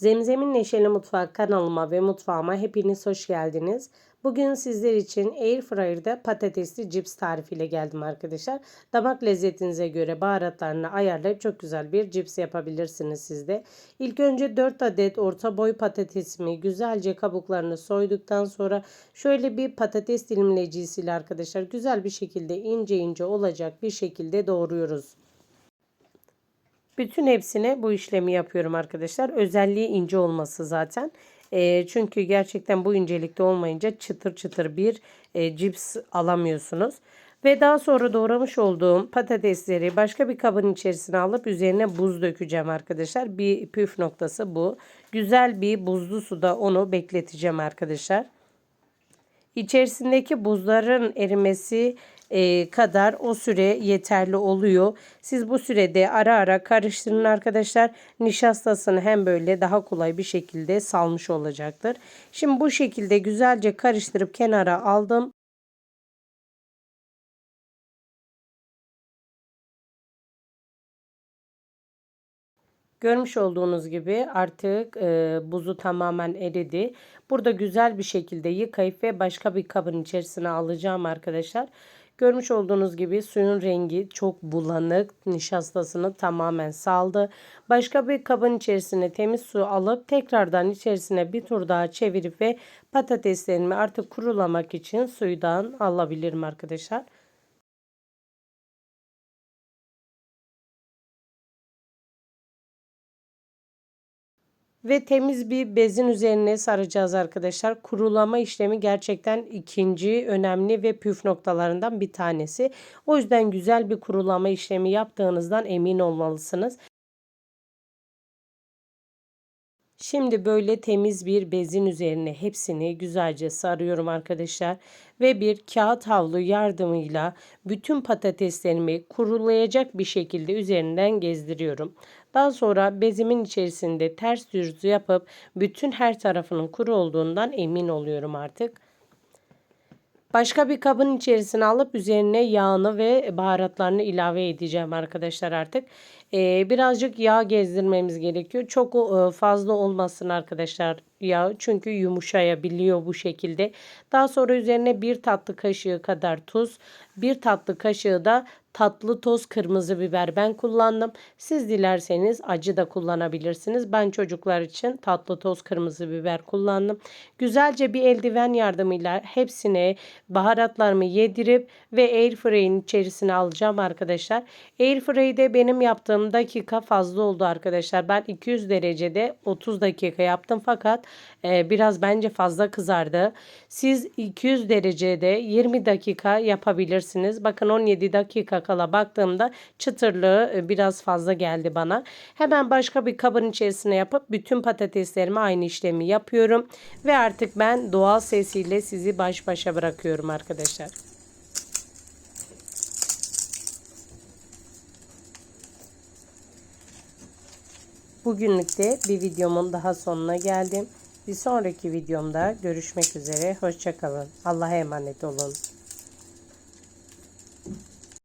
Zemzem'in Neşeli Mutfağı kanalıma ve mutfağıma hepiniz hoş geldiniz. Bugün sizler için Airfryer'da patatesli cips tarifiyle geldim arkadaşlar. Damak lezzetinize göre baharatlarını ayarlayıp çok güzel bir cips yapabilirsiniz sizde. İlk önce 4 adet orta boy patatesimi güzelce kabuklarını soyduktan sonra şöyle bir patates dilimleyicisiyle arkadaşlar güzel bir şekilde ince ince olacak bir şekilde doğruyoruz. Bütün hepsine bu işlemi yapıyorum arkadaşlar. Özelliği ince olması zaten. E, çünkü gerçekten bu incelikte olmayınca çıtır çıtır bir e, cips alamıyorsunuz. Ve daha sonra doğramış olduğum patatesleri başka bir kabın içerisine alıp üzerine buz dökeceğim arkadaşlar. Bir püf noktası bu. Güzel bir buzlu suda onu bekleteceğim arkadaşlar. İçerisindeki buzların erimesi e, kadar o süre yeterli oluyor. Siz bu sürede ara ara karıştırın arkadaşlar. Nişastasını hem böyle daha kolay bir şekilde salmış olacaktır. Şimdi bu şekilde güzelce karıştırıp kenara aldım. Görmüş olduğunuz gibi artık e, buzu tamamen eridi. Burada güzel bir şekilde yıkayıp ve başka bir kabın içerisine alacağım arkadaşlar. Görmüş olduğunuz gibi suyun rengi çok bulanık. Nişastasını tamamen saldı. Başka bir kabın içerisine temiz su alıp tekrardan içerisine bir tur daha çevirip ve patateslerimi artık kurulamak için suydan alabilirim arkadaşlar. Ve temiz bir bezin üzerine saracağız arkadaşlar. Kurulama işlemi gerçekten ikinci önemli ve püf noktalarından bir tanesi. O yüzden güzel bir kurulama işlemi yaptığınızdan emin olmalısınız. Şimdi böyle temiz bir bezin üzerine hepsini güzelce sarıyorum arkadaşlar ve bir kağıt havlu yardımıyla bütün patateslerimi kurulayacak bir şekilde üzerinden gezdiriyorum. Daha sonra bezimin içerisinde ters düz yapıp bütün her tarafının kuru olduğundan emin oluyorum artık. Başka bir kabın içerisine alıp üzerine yağını ve baharatlarını ilave edeceğim arkadaşlar artık. Ee, birazcık yağ gezdirmemiz gerekiyor. Çok e, fazla olmasın arkadaşlar yağ. Çünkü yumuşayabiliyor bu şekilde. Daha sonra üzerine bir tatlı kaşığı kadar tuz. Bir tatlı kaşığı da tatlı toz kırmızı biber ben kullandım. Siz dilerseniz acı da kullanabilirsiniz. Ben çocuklar için tatlı toz kırmızı biber kullandım. Güzelce bir eldiven yardımıyla hepsine baharatlarımı yedirip ve airfryer'in içerisine alacağım arkadaşlar. Airfryer'de benim yaptığım dakika fazla oldu arkadaşlar. Ben 200 derecede 30 dakika yaptım fakat e, biraz bence fazla kızardı. Siz 200 derecede 20 dakika yapabilirsiniz. Bakın 17 dakika kala baktığımda çıtırlığı e, biraz fazla geldi bana. Hemen başka bir kabın içerisine yapıp bütün patateslerime aynı işlemi yapıyorum. Ve artık ben doğal sesiyle sizi baş başa bırakıyorum arkadaşlar. Bugünlük de bir videomun daha sonuna geldim. Bir sonraki videomda görüşmek üzere. Hoşçakalın. Allah'a emanet olun.